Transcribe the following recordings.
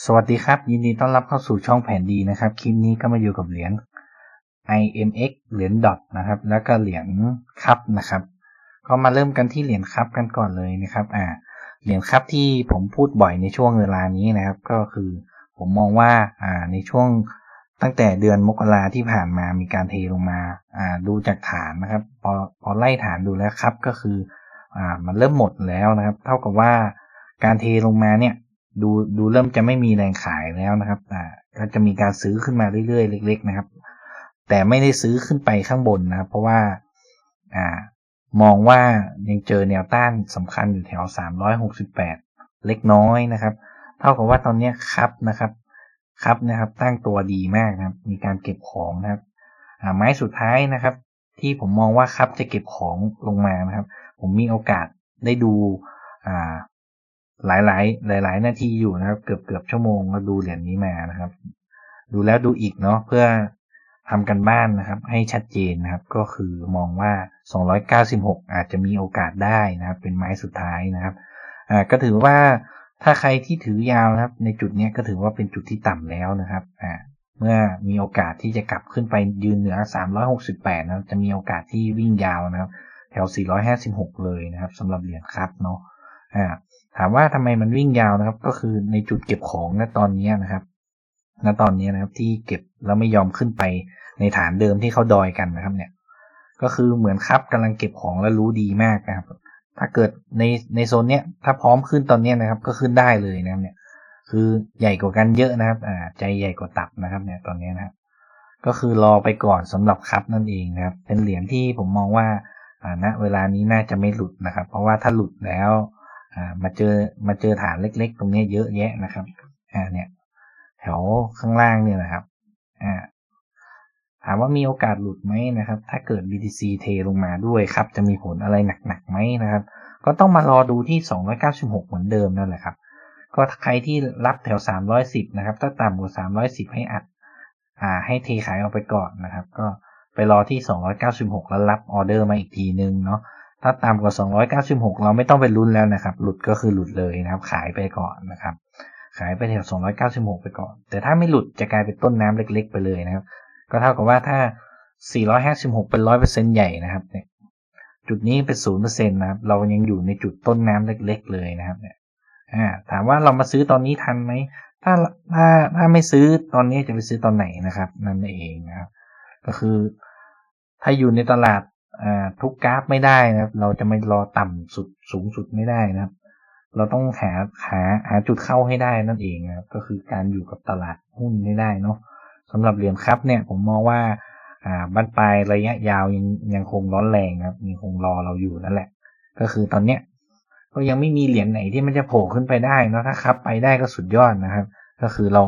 สวัสดีครับ ยินดีต้อนรับเข้าสู่ช่องแผนดีนะครับ คลิปนี้ก็มาอยู่กับเหรียญ IMX เหรียญดอทนะครับ แล้วก็เหรียญคัพนะครับ ก็มาเริ่มกันที่เหรียญคัพกันก่อนเลยนะครับ อ่า เหรียญคัพที่ผมพูดบ่อยในช่วงเวลานี้นะครับ ก็คือผมมองว่า อ่า ในช่วงตั้งแต่เดือนมกราที่ผ่านมามีการเทลงมา อ่า ดูจากฐานนะครับ พอพอไล่ฐานดูแล้วครับก็คือ อ่า มันเริ่มหมดแล้วนะครับ เท่ากับว่าการเทลงมาเนี่ย ดูดูเริ่มจะไม่มีแรงขายแล้วนะครับอ่าก็จะมีการซื้อขึ้นมาเรื่อยๆเล็ก ๆ นะครับ แต่ไม่ได้ซื้อขึ้นไปข้างบนนะครับ เพราะว่าอ่ามองว่ายังเจอแนวต้านสำคัญอยู่แถว 368 เล็กน้อยนะครับ เท่ากับว่าตอนนี้ครับนะครับ ครับนะครับ ตั้งตัวดีมากนะครับ มีการเก็บของนะครับอ่าไม้สุดท้ายนะครับ ที่ผมมองว่าครับจะเก็บของลงมานะครับ ผมมีโอกาสได้ดูอ่า หลายหลายหลายหลายนาทีอยู่นะครับ เกือบเกือบชั่วโมงก็ดูเหรียญนี้มานะครับ ดูแล้วดูอีกเนาะเพื่อทำกันบ้านนะครับ ให้ชัดเจนนะครับ ก็คือมองว่า 296 อาจจะมีโอกาสได้นะครับ เป็นไม้สุดท้ายนะครับอ่าก็ถือว่าถ้าใครที่ถือยาวนะครับ ในจุดนี้ก็ถือว่าเป็นจุดที่ต่ำแล้วนะครับอ่าเมื่อมีโอกาสที่จะกลับขึ้นไปยืนเหนือ 368 นะครับ จะมีโอกาสที่วิ่งยาวนะครับ แถว 456 เลยนะครับสำหรับเหรียญครับเนาะอ่า ถามว่าทำไมมันวิ่งยาวนะครับ ก็คือในจุดเก็บของณตอนนี้นะครับณตอนนี้นะครับที่เก็บแล้วไม่ยอมขึ้นไปในฐานเดิมที่เขาดอยกันนะครับ เนี่ย ก็คือเหมือนครับกำลังเก็บของแล้วรู้ดีมากนะครับ ถ้าเกิดในในโซนเนี้ยถ้าพร้อมขึ้นตอนเนี้ยนะครับ ก็ขึ้นได้เลยนะครับ เนี่ย คือใหญ่กว่ากันเยอะนะครับ อ่า ใจใหญ่กว่าตับนะครับ เนี่ยตอนนี้นะครับ ก็คือรอไปก่อนสำหรับครับนั่นเองนะครับ เป็นเหรียญที่ผมมองว่าอ่าณเวลานี้น่าจะไม่หลุดนะครับ เพราะว่าถ้าหลุดแล้ว อ่ามาเจอมาเจอฐานเล็ก ๆ ตรงนี้เยอะแยะนะครับอ่าเนี่ยแถวข้างล่างเนี่ยนะครับอ่าถามว่ามีโอกาสหลุดไหมนะครับ ถ้าเกิด BTC เทลงมาด้วยครับ จะมีผลอะไรหนักๆไหมนะครับ ก็ต้องมารอดูที่ 296 เหมือนเดิมนั่นแหละครับ ก็ใครที่รับแถว 310 นะครับ ถ้าต่ำกว่า 310 ให้อัด อ่า ให้เทขายออกไปก่อนนะครับ ก็ไปรอที่ 296 แล้วรับออเดอร์มาอีกทีนึงเนาะ ถ้าต่ำกว่า 296 เราไม่ต้องไปลุ้นแล้วนะครับ หลุดก็คือหลุดเลยนะครับ ขายไปก่อนนะครับ ขายไปแถว 296 ไปก่อน แต่ถ้าไม่หลุดจะกลายเป็นต้นน้ำเล็ก ๆ ไปเลยนะครับ ก็เท่ากับว่าถ้า 456 เป็น 100%ใหญ่นะครับเนี่ย จุดนี้เป็น 0%นะครับ เรายังอยู่ในจุดต้นน้ำเล็ก ๆ เลยนะครับเนี่ยอ่าถามว่าเรามาซื้อตอนนี้ทันไหม ถ้าถ้าถ้าไม่ซื้อตอนนี้จะไปซื้อตอนไหนนะครับ นั่นเองนะครับ ก็คือถ้าอยู่ในตลาด ทุกกราฟไม่ได้นะครับ เราจะไม่รอต่ำสุดสูงสุดไม่ได้นะครับ เราต้องหาหาหาจุดเข้าให้ได้นั่นเองนะครับ ก็คือการอยู่กับตลาดหุ้นไม่ได้เนาะสำหรับเหรียญครับเนี่ยผมมองว่าอ่าบั้นปลายระยะยาวยังยังคงร้อนแรงครับยังคงรอเราอยู่นั่นแหละ ก็คือตอนเนี้ยก็ยังไม่มีเหรียญไหนที่มันจะโผล่ขึ้นไปได้เนาะถ้าครับ ไปได้ก็สุดยอดนะครับ ก็คือเรา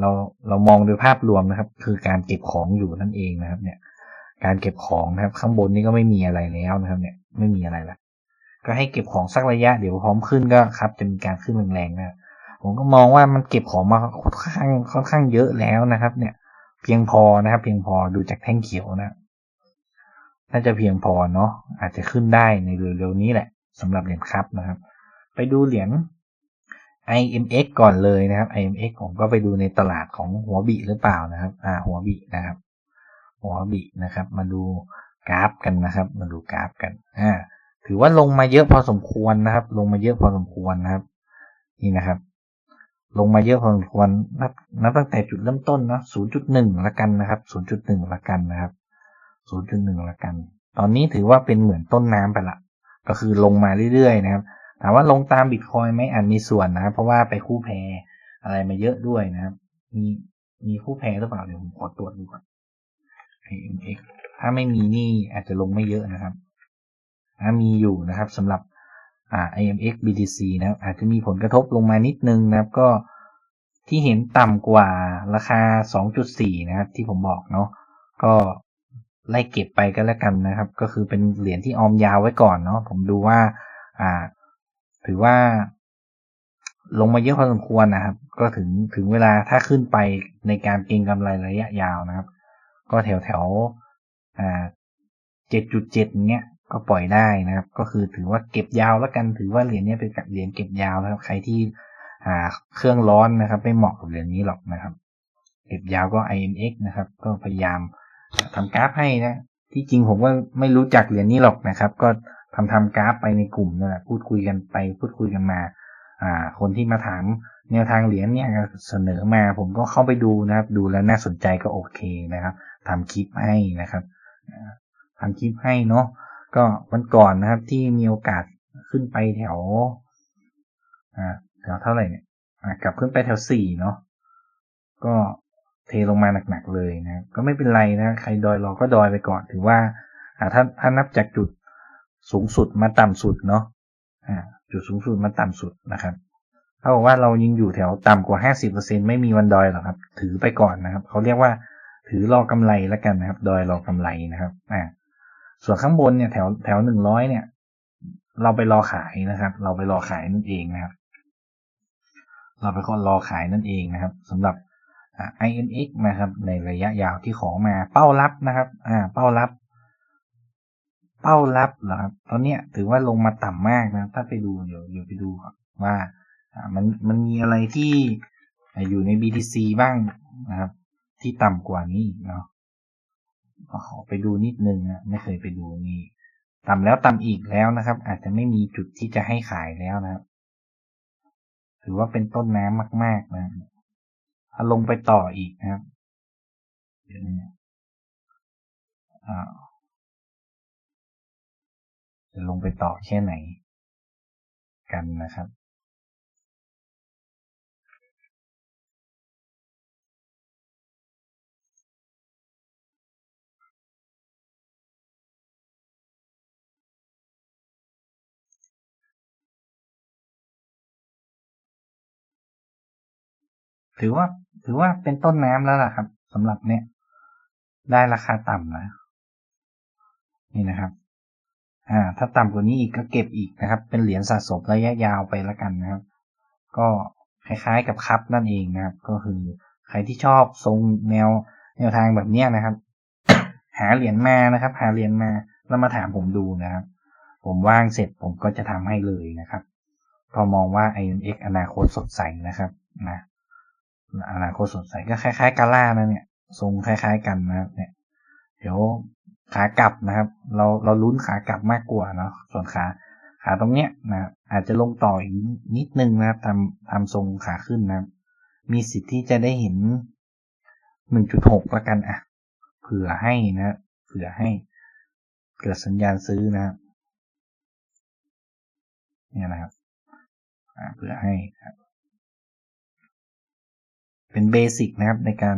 เราเรามองโดยภาพรวมนะครับ คือการเก็บของอยู่นั่นเองนะครับ เนี่ย การเก็บของนะครับ ข้างบนนี่ก็ไม่มีอะไรแล้วนะครับเนี่ยไม่มีอะไรละก็ให้เก็บของสักระยะเดี๋ยวพร้อมขึ้นก็ครับ จะมีการขึ้นแรงๆนะผมก็มองว่ามันเก็บของมาค่อนข้างค่อนข้างเยอะแล้วนะครับ เนี่ย เพียงพอนะครับ เพียงพอดูจากแท่งเขียวนะน่าจะเพียงพอเนาะอาจจะขึ้นได้ในเร็วๆนี้แหละสำหรับเหรียญครับนะครับ ไปดูเหรียญ IMX ก่อนเลยนะครับ IMX ผมก็ไปดูในตลาดของหัวบิหรือเปล่านะครับ อ่า หัวบินะครับ หัวบินะครับ มาดูกราฟกันนะครับ มาดูกราฟกันอ่าถือว่าลงมาเยอะพอสมควรนะครับ ลงมาเยอะพอสมควรนะครับ นี่นะครับ ลงมาเยอะพอสมควรนับนับตั้งแต่จุดเริ่มต้นนะ0.1ละกันนะครับ0.1ละกันนะครับ0.1ละกัน ตอนนี้ถือว่าเป็นเหมือนต้นน้ำไปละ ก็คือลงมาเรื่อยๆนะครับ ถามว่าลงตามบิตคอยไหมอาจมีส่วนนะครับ เพราะว่าไปคู่แพรอะไรมาเยอะด้วยนะครับ มีมีคู่แพรหรือเปล่าเดี๋ยวผมขอตรวจดูก่อน IMX ถ้าไม่มีนี่อาจจะลงไม่เยอะนะครับถ้ามีอยู่นะครับสำหรับอ่า IMX BTC นะครับอาจจะมีผลกระทบลงมานิดนึงนะครับก็ที่เห็นต่ำกว่าราคา 2.4 นะครับ ที่ผมบอกเนาะก็ไล่เก็บไปก็แล้วกันนะครับ ก็คือเป็นเหรียญที่ออมยาวไว้ก่อนเนาะผมดูว่า อ่า ถือว่า ลงมาเยอะพอสมควรนะครับ ก็ถึงถึงเวลาถ้าขึ้นไปในการเก็งกำไรระยะยาวนะครับ ก็แถวแถวอ่าเจ็ดจุดเจ็ดเนี้ยก็ปล่อยได้นะครับ ก็คือถือว่าเก็บยาวแล้วกันถือว่าเหรียญนี้เป็นเหรียญเก็บยาวนะครับ ใครที่หาเครื่องร้อนนะครับ ไม่เหมาะกับเหรียญนี้หรอกนะครับ เก็บยาวก็ IMX นะครับ ก็พยายามทำกราฟให้นะ ที่จริงผมก็ไม่รู้จักเหรียญนี้หรอกนะครับ ก็ทำทำกราฟไปในกลุ่มนะพูดคุยกันไปพูดคุยกันมา อ่า คนที่มาถามแนวทางเหรียญเนี่ยเสนอมาผมก็เข้าไปดูนะครับ ดูแล้วน่าสนใจก็โอเคนะครับ ทำคลิปให้นะครับทำคลิปให้เนาะก็วันก่อนนะครับที่มีโอกาสขึ้นไปแถวแถวเท่าไหร่เนี่ยกลับขึ้นไปแถวสี่เนาะก็เทลงมาหนักๆเลยนะก็ไม่เป็นไรนะใครดอยรอก็ดอยไปก่อนถือว่าถ้าถ้านับจากจุดสูงสุดมาต่ำสุดเนาะจุดสูงสุดมาต่ำสุดนะครับเท่ากับว่าเรายังอยู่แถวต่ำกว่าห้าสิบเปอร์เซ็นไม่มีวันดอยหรอกครับ ถือไปก่อนนะครับ เขาเรียกว่า ถือรอกำไรแล้วกันนะครับ ดอยรอกำไรนะครับ อ่า ส่วนข้างบนเนี่ยแถวแถวหนึ่งร้อยเนี่ย เราไปรอขายนะครับ เราไปรอขายนั่นเองนะครับ เราไปคนรอขายนั่นเองนะครับสำหรับ INX นะครับ ในระยะยาวที่ขอมาเป้ารับนะครับ อ่า เป้ารับ เป้ารับเหรอครับตอนเนี้ยถือว่าลงมาต่ำมากนะ ถ้าไปดูเดี๋ยวเดี๋ยวไปดูว่าอ่ามันมันมีอะไรที่อยู่ใน BTC บ้างนะครับ ที่ต่ำกว่านี้เนาะขอไปดูนิดนึงนะไม่เคยไปดูนี่ต่ำแล้วต่ำอีกแล้วนะครับ อาจจะไม่มีจุดที่จะให้ขายแล้วนะครับ ถือว่าเป็นต้นน้ำมาก ๆ นะถ้าลงไปต่ออีกนะครับเดี๋ยวนี้จะลงไปต่อแค่ไหน กันนะครับ ถือว่า ถือว่าเป็นต้นน้ำแล้วล่ะครับสำหรับเนี้ยได้ราคาต่ำนะนี่นะครับ อ่า ถ้าต่ำกว่านี้อีกก็เก็บอีกนะครับ เป็นเหรียญสะสมระยะยาวไปแล้วกันนะครับ ก็คล้ายๆกับคัพนั่นเองนะครับ ก็คือใครที่ชอบทรงแนวแนวทางแบบเนี้ยนะครับ หาเหรียญมานะครับ หาเหรียญมาแล้วมาถามผมดูนะครับ ผมว่างเสร็จผมก็จะทำให้เลยนะครับ พอมองว่า INX อนาคตสดใสนะครับนะ อนาคตสดใสก็คล้ายๆกาล่านะเนี่ยทรงคล้าย ๆ กันนะครับเนี่ย เดี๋ยวขากลับนะครับ เราเราลุ้นขากลับมากกว่าเนาะส่วนขาขาตรงเนี้ยนะอาจจะลงต่ออีกนิดนึงนะครับทำทำทรงขาขึ้นนะครับ มีสิทธิ์ที่จะได้เห็น 1.6ละกันอะ เผื่อให้นะเผื่อให้เกิดสัญญาณซื้อนะครับเนี่ยนะครับเผื่อให้ครับ เป็นเบสิกนะครับ ในการ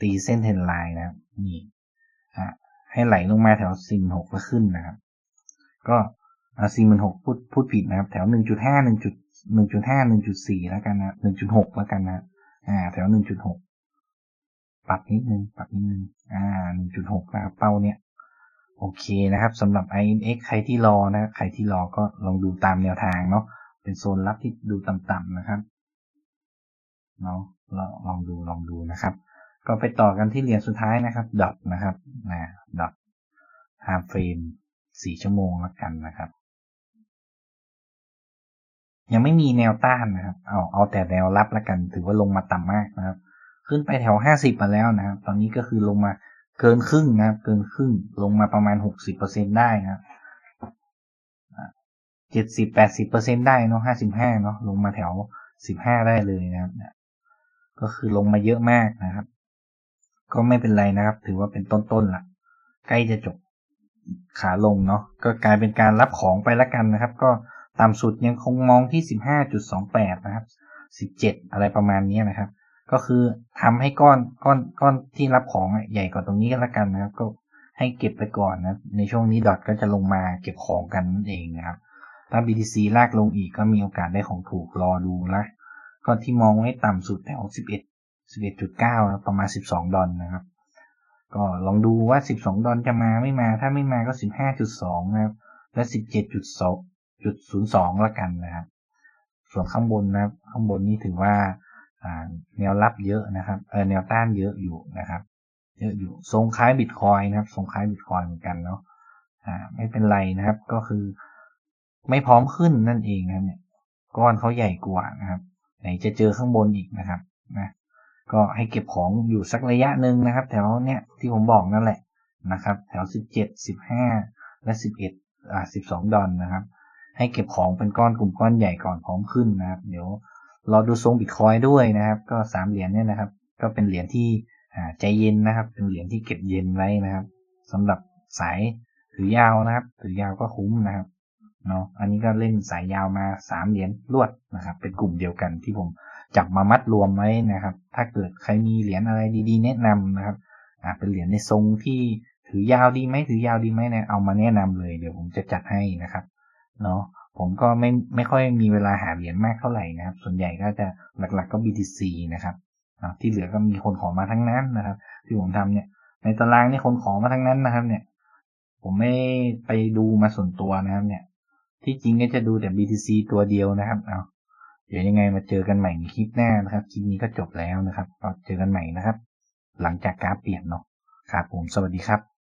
ตีเส้นเทนไลน์นะครับนี่ให้ไหลลงมาแถวซินหกแล้วขึ้นนะครับ ก็ซีมันหกพูดพูดผิดนะครับ แถวหนึ่งจุดห้าหนึ่งจุดหนึ่งจุดห้าหนึ่งจุดสี่แล้วกันนะหนึ่งจุดหกแล้วกันนะอ่า แถวหนึ่งจุดหกปรับนิดนึงปรับนิดนึงอ่าหนึ่งจุดหกนะครับเป้าเนี้ยโอเคนะครับสำหรับ INX ใครที่รอนะใครที่รอก็ลองดูตามแนวทางเนาะเป็นโซนรับที่ดูต่ำๆนะครับเนาะ ลองลองดูลองดูนะครับ ก็ไปต่อกันที่เหรียญสุดท้ายนะครับดอทนะครับนะดอทไทม์เฟรมสี่ชั่วโมงแล้วกันนะครับ ยังไม่มีแนวต้านนะครับ เอาเอาแต่แนวรับแล้วกัน ถือว่าลงมาต่ำมากนะครับ ขึ้นไปแถวห้าสิบมาแล้วนะครับ ตอนนี้ก็คือลงมาเกินครึ่งนะครับ เกินครึ่งลงมาประมาณหกสิบเปอร์เซ็นได้นะครับเจ็ดสิบแปดสิบเปอร์เซ็นได้เนาะห้าสิบห้าเนาะลงมาแถวสิบห้าได้เลยนะครับ ก็คือลงมาเยอะมากนะครับ ก็ไม่เป็นไรนะครับ ถือว่าเป็นต้นๆละใกล้จะจบขาลงเนาะก็กลายเป็นการรับของไปล้วกันนะครับ ก็ต่ำสุดยังคงมองที่สิบห้าจุดสองแปดนะครับสิบเจ็ดอะไรประมาณนี้นะครับ ก็คือทำให้ก้อนก้อนก้อนที่รับของใหญ่กว่าตรงนี้ก็แล้วกันนะครับ ก็ให้เก็บไปก่อนนะในช่วงนี้ดอทก็จะลงมาเก็บของกันนั่นเองนะครับถ้า BTC ลากลงอีกก็มีโอกาสได้ของถูกรอดูนะ ก็ที่มองไว้ต่ำสุดแถวสิบเอ็ดสิบเอ็ดจุดเก้าประมาณสิบสองดอลนะครับ ก็ลองดูว่าสิบสองดอลจะมาไม่มา ถ้าไม่มาก็สิบห้าจุดสองนะครับ และสิบเจ็ดจุดสองจุดศูนย์สองละกันนะครับ ส่วนข้างบนนะครับ ข้างบนนี้ถือว่าแนวรับเยอะนะครับเออแนวต้านเยอะอยู่นะครับ เยอะอยู่ทรงคล้ายบิตคอยนะครับทรงคล้ายบิตคอยเหมือนกันเนาะอ่าไม่เป็นไรนะครับ ก็คือไม่พร้อมขึ้นนั่นเองนะเนี่ยก้อนเขาใหญ่กว่านะครับ ไหนจะเจอข้างบนอีกนะครับนะก็ให้เก็บของอยู่สักระยะหนึ่งนะครับ แถวเนี้ยที่ผมบอกนั่นแหละนะครับ แถว 17 15 และ 11อ่า12 ดอลนะครับ ให้เก็บของเป็นก้อนกลุ่มก้อนใหญ่ก่อนพร้อมขึ้นนะครับ เดี๋ยวรอดูทรงบิตคอยด้วยนะครับ ก็สามเหรียญเนี่ยนะครับ ก็เป็นเหรียญที่ใจเย็นนะครับ เป็นเหรียญที่เก็บเย็นไว้นะครับสำหรับสายถือยาวนะครับ ถือยาวก็คุ้มนะครับ เนาะอันนี้ก็เล่นสายยาวมาสามเหรียญรวดนะครับ เป็นกลุ่มเดียวกันที่ผมจับมามัดรวมไว้นะครับ ถ้าเกิดใครมีเหรียญอะไรดีๆ แนะนำนะครับอ่าเป็นเหรียญในทรงที่ถือยาวดีไหมถือยาวดีไหมเนี่ยเอามาแนะนำเลยเดี๋ยวผมจะจัดให้นะครับเนาะผมก็ไม่ไม่ค่อยมีเวลาหาเหรียญมากเท่าไหร่นะครับ ส่วนใหญ่ก็จะหลักๆก็ BTC นะครับที่เหลือก็มีคนขอมาทั้งนั้นนะครับ ที่ผมทำเนี่ยในตารางนี่คนขอมาทั้งนั้นนะครับ เนี่ย ผมไม่ไปดูมาส่วนตัวนะครับ เนี่ย ที่จริงก็จะดูแต่ BTC ตัวเดียวนะครับ เอาเดี๋ยวยังไงมาเจอกันใหม่ในคลิปหน้านะครับ คลิปนี้ก็จบแล้วนะครับเราเจอกันใหม่นะครับ หลังจากกราฟเปลี่ยนเนาะครับผม สวัสดีครับ